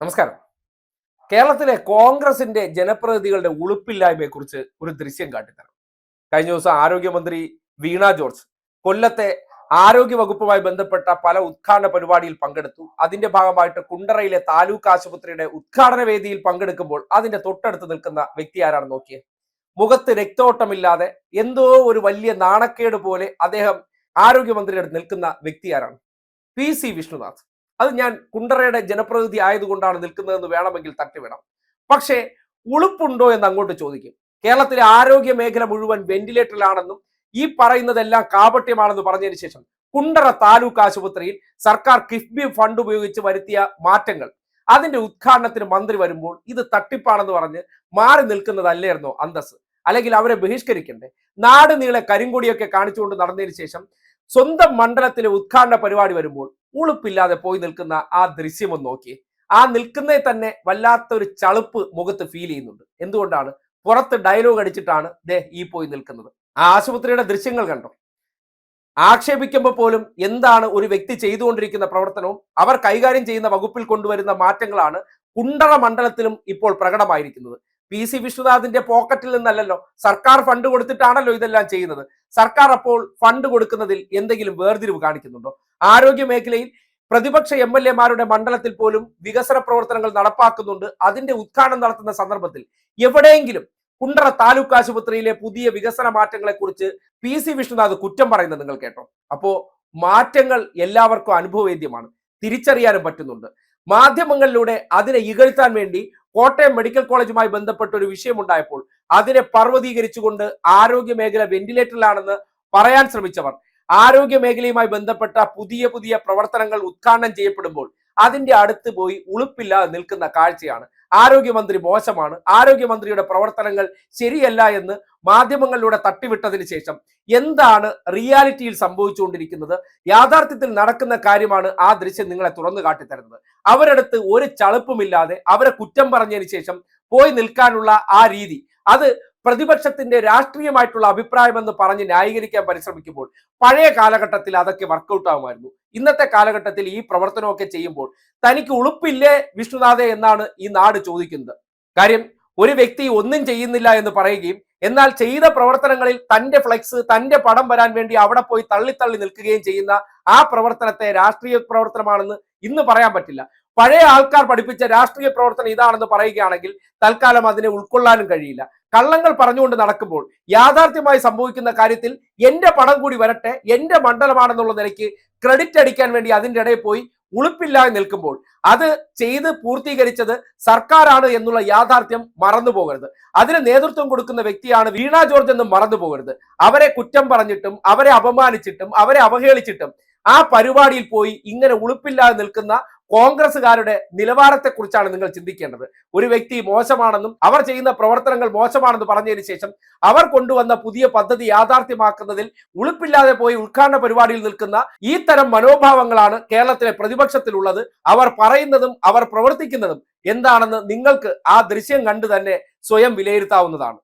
നമസ്കാരം. കേരളത്തിലെ കോൺഗ്രസിന്റെ ജനപ്രതിനിധികളുടെ ഉളുപ്പില്ലായ്മയെക്കുറിച്ച് ഒരു ദൃശ്യം കാട്ടിത്തരാം. കഴിഞ്ഞ ദിവസം ആരോഗ്യമന്ത്രി വീണ ജോർജ് കൊല്ലത്തെ ആരോഗ്യ വകുപ്പുമായി ബന്ധപ്പെട്ട പല ഉദ്ഘാടന പരിപാടിയിൽ പങ്കെടുത്തു. അതിന്റെ ഭാഗമായിട്ട് കുണ്ടറയിലെ താലൂക്ക് ആശുപത്രിയുടെ ഉദ്ഘാടന വേദിയിൽ പങ്കെടുക്കുമ്പോൾ അതിന്റെ തൊട്ടടുത്ത് നിൽക്കുന്ന വ്യക്തി ആരാണ് നോക്കിയത് മുഖത്ത് രക്തോട്ടമില്ലാതെ എന്തോ ഒരു വലിയ നാണക്കേട് പോലെ അദ്ദേഹം ആരോഗ്യമന്ത്രിയുടെ നിൽക്കുന്ന വ്യക്തി ആരാണ്? പി സി വിഷ്ണുനാഥ്. അത് ഞാൻ കുണ്ടറയുടെ ജനപ്രതിനിധി ആയതുകൊണ്ടാണ് നിൽക്കുന്നതെന്ന് വേണമെങ്കിൽ തട്ടിവിടാം പക്ഷേ ഉളുപ്പുണ്ടോ എന്ന് അങ്ങോട്ട് ചോദിക്കും. കേരളത്തിലെ ആരോഗ്യ മേഖല മുഴുവൻ വെന്റിലേറ്ററിലാണെന്നും ഈ പറയുന്നതെല്ലാം കാപട്യമാണെന്ന് പറഞ്ഞതിന് ശേഷം കുണ്ടറ താലൂക്ക് ആശുപത്രിയിൽ സർക്കാർ കിഫ്ബി ഫണ്ട് ഉപയോഗിച്ച് വരുത്തിയ മാറ്റങ്ങൾ. അതിന്റെ ഉദ്ഘാടനത്തിന് മന്ത്രി വരുമ്പോൾ ഇത് തട്ടിപ്പാണെന്ന് പറഞ്ഞ് മാറി നിൽക്കുന്നതല്ലായിരുന്നോ അന്തസ് അല്ലെങ്കിൽ അവരെ ബഹിഷ്കരിക്കണ്ടേ? നാട് നീളെ കരിങ്കൊടിയൊക്കെ കാണിച്ചുകൊണ്ട് നടന്നതിന് ശേഷം സ്വന്തം മണ്ഡലത്തിലെ ഉദ്ഘാടന പരിപാടി വരുമ്പോൾ ഉളുപ്പില്ലാതെ പോയി നിൽക്കുന്ന ആ ദൃശ്യം ഒന്ന് നോക്കി. ആ നിൽക്കുന്നേ തന്നെ വല്ലാത്തൊരു ചളുപ്പ് മുഖത്ത് ഫീൽ ചെയ്യുന്നുണ്ട്. എന്തുകൊണ്ടാണ്? പുറത്ത് ഡയലോഗ് അടിച്ചിട്ടാണ് ദേ ഈ പോയി നിൽക്കുന്നത്. ആ ആശുപത്രിയുടെ ദൃശ്യങ്ങൾ കണ്ടോ? ആക്ഷേപിക്കുമ്പോൾ പോലും എന്താണ് ഒരു വ്യക്തി ചെയ്തുകൊണ്ടിരിക്കുന്ന പ്രവർത്തനവും അവർ കൈകാര്യം ചെയ്യുന്ന വകുപ്പിൽ കൊണ്ടുവരുന്ന മാറ്റങ്ങളാണ് കുണ്ടറ മണ്ഡലത്തിലും ഇപ്പോൾ പ്രകടമായിരിക്കുന്നത്. പി സി വിശ്വനാഥിന്റെ പോക്കറ്റിൽ നിന്നല്ലല്ലോ. സർക്കാർ ഫണ്ട് കൊടുത്തിട്ടാണല്ലോ ഇതെല്ലാം ചെയ്യുന്നത്. സർക്കാർ അപ്പോൾ ഫണ്ട് കൊടുക്കുന്നതിൽ എന്തെങ്കിലും വേർതിരിവ് കാണിക്കുന്നുണ്ടോ? ആരോഗ്യ മേഖലയിൽ പ്രതിപക്ഷ എം എൽ എമാരുടെ മണ്ഡലത്തിൽ പോലും വികസന പ്രവർത്തനങ്ങൾ നടപ്പാക്കുന്നുണ്ട്. അതിന്റെ ഉദ്ഘാടനം നടത്തുന്ന സന്ദർഭത്തിൽ എവിടെയെങ്കിലും കുണ്ടറ താലൂക്ക് ആശുപത്രിയിലെ പുതിയ വികസന മാറ്റങ്ങളെ കുറിച്ച് പി സി വിഷ്ണുനാഥ് കുറ്റം പറയുന്നത് നിങ്ങൾ കേട്ടോ. അപ്പോ മാറ്റങ്ങൾ എല്ലാവർക്കും അനുഭവവേദ്യമാണ് തിരിച്ചറിയാനും പറ്റുന്നുണ്ട്. മാധ്യമങ്ങളിലൂടെ അതിനെ ഇകഴ്ത്താൻ വേണ്ടി കോട്ടയം മെഡിക്കൽ കോളേജുമായി ബന്ധപ്പെട്ട ഒരു വിഷയമുണ്ടായപ്പോൾ അതിനെ പർവതീകരിച്ചുകൊണ്ട് ആരോഗ്യ മേഖല വെന്റിലേറ്ററിലാണെന്ന് പറയാൻ ശ്രമിച്ചവർ. ആരോഗ്യ മേഖലയുമായി ബന്ധപ്പെട്ട പുതിയ പുതിയ പ്രവർത്തനങ്ങൾ ഉദ്ഘാടനം ചെയ്യപ്പെടുമ്പോൾ അതിന്റെ അടുത്ത് പോയി ഉളുപ്പില്ലാതെ നിൽക്കുന്ന കാഴ്ചയാണ്. ആരോഗ്യമന്ത്രി മോശമാണ്. ആരോഗ്യമന്ത്രിയുടെ പ്രവർത്തനങ്ങൾ ശരിയല്ല എന്ന് മാധ്യമങ്ങളിലൂടെ തട്ടിവിട്ടതിന് ശേഷം എന്താണ് റിയാലിറ്റിയിൽ സംഭവിച്ചുകൊണ്ടിരിക്കുന്നത്? യാഥാർത്ഥ്യത്തിൽ നടക്കുന്ന കാര്യമാണ് ആ ദൃശ്യം നിങ്ങളെ തുറന്നു കാട്ടിത്തരുന്നത്. അവരടുത്ത് ഒരു ചളുപ്പുമില്ലാതെ അവരെ കുറ്റം പറഞ്ഞതിന് ശേഷം പോയി നിൽക്കാനുള്ള ആ രീതി അത് പ്രതിപക്ഷത്തിന്റെ രാഷ്ട്രീയമായിട്ടുള്ള അഭിപ്രായമെന്ന് പറഞ്ഞ് ന്യായീകരിക്കാൻ പരിശ്രമിക്കുമ്പോൾ പഴയ കാലഘട്ടത്തിൽ അതൊക്കെ വർക്കൗട്ട് ആകുമായിരുന്നു ഇന്നത്തെ കാലഘട്ടത്തിൽ ഈ പ്രവർത്തനമൊക്കെ ചെയ്യുമ്പോൾ തനിക്ക് ഉളുപ്പില്ലേ വിഷ്ണുനാഥെ എന്നാണ് ഈ നാട് ചോദിക്കുന്നത്. കാര്യം ഒരു വ്യക്തി ഒന്നും ചെയ്യുന്നില്ല എന്ന് പറയുകയും എന്നാൽ ചെയ്ത പ്രവർത്തനങ്ങളിൽ തന്റെ ഫ്ലെക്സ് തന്റെ പടം വരാൻ വേണ്ടി അവിടെ പോയി തള്ളിത്തള്ളി നിൽക്കുകയും ചെയ്യുന്ന ആ പ്രവർത്തനത്തെ രാഷ്ട്രീയ പ്രവർത്തനമാണെന്ന് ഇന്ന് പറയാൻ പറ്റില്ല. പഴയ ആൾക്കാർ പഠിപ്പിച്ച രാഷ്ട്രീയ പ്രവർത്തനം ഇതാണെന്ന് പറയുകയാണെങ്കിൽ തൽക്കാലം അതിനെ ഉൾക്കൊള്ളാനും കഴിയില്ല. കള്ളങ്ങൾ പറഞ്ഞുകൊണ്ട് നടക്കുമ്പോൾ യാഥാർത്ഥ്യമായി സംഭവിക്കുന്ന കാര്യത്തിൽ എന്റെ പടം കൂടി വരട്ടെ എന്റെ മണ്ഡലമാണെന്നുള്ള നിലയ്ക്ക് ക്രെഡിറ്റ് അടിക്കാൻ വേണ്ടി അതിന്റെ ഇടയിൽ പോയി ഉളുപ്പില്ലാതെ നിൽക്കുമ്പോൾ അത് ചെയ്ത് പൂർത്തീകരിച്ചത് സർക്കാരാണ് എന്നുള്ള യാഥാർത്ഥ്യം മറന്നു പോകരുത്. അതിന് നേതൃത്വം കൊടുക്കുന്ന വ്യക്തിയാണ് വീണ ജോർജ് എന്നും മറന്നു പോകരുത്. അവരെ കുറ്റം പറഞ്ഞിട്ടും അവരെ അപമാനിച്ചിട്ടും അവരെ അവഹേളിച്ചിട്ടും ആ പരിപാടിയിൽ പോയി ഇങ്ങനെ ഉളുപ്പില്ലാതെ നിൽക്കുന്ന കോൺഗ്രസ്സുകാരുടെ നിലവാരത്തെക്കുറിച്ചാണ് നിങ്ങൾ ചിന്തിക്കേണ്ടത്. ഒരു വ്യക്തി മോശമാണെന്നും അവർ ചെയ്യുന്ന പ്രവർത്തനങ്ങൾ മോശമാണെന്ന് പറഞ്ഞതിന് ശേഷം അവർ കൊണ്ടുവന്ന പുതിയ പദ്ധതി യാഥാർത്ഥ്യമാക്കുന്നതിൽ ഉളുപ്പില്ലാതെ പോയി ഉദ്ഘാടന പരിപാടിയിൽ നിൽക്കുന്ന ഈ തരം മനോഭാവങ്ങളാണ് കേരളത്തിലെ പ്രതിപക്ഷത്തിലുള്ളത്. അവർ പറയുന്നതും അവർ പ്രവർത്തിക്കുന്നതും എന്താണെന്ന് നിങ്ങൾക്ക് ആ ദൃശ്യം കണ്ടു തന്നെ സ്വയം വിലയിരുത്താവുന്നതാണ്.